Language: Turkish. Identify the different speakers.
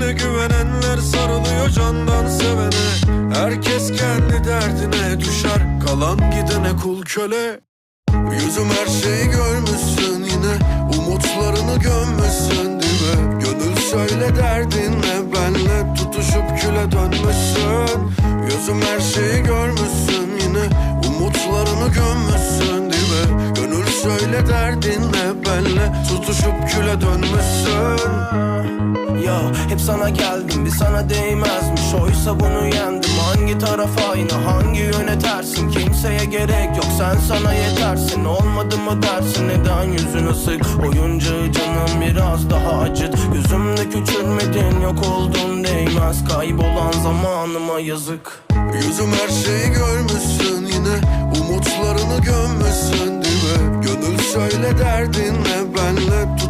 Speaker 1: Sözüne güvenenler sarılıyor candan sevene Herkes kendi derdine düşer Kalan gidene kul köle Yüzüm her şeyi görmüşsün yine Umutlarını gömmüşsün mi? Gönül söyle derdinle benle Tutuşup küle dönmüşsün Yüzüm her şeyi görmüşsün yine Umutlarını gömmüşsün mi? Gönül söyle derdinle benle Tutuşup küle dönmüşsün
Speaker 2: hep sana geldim bir sana değmezmiş. Oysa bunu yendim. Hangi taraf aynı hangi yöne tersin? Kimseye gerek yok sen sana yetersin. Olmadı mı dersin? Neden yüzünü sık? Oyuncağı canım biraz daha acıt. Gözümde küçülmedin yok oldun değmez. Kaybolan zamanıma yazık.
Speaker 1: Yüzüm her şeyi görmüşsün yine. Umutlarını gömmüşsün mi? Gönül söyle derdinle benle Tutuşup küle dön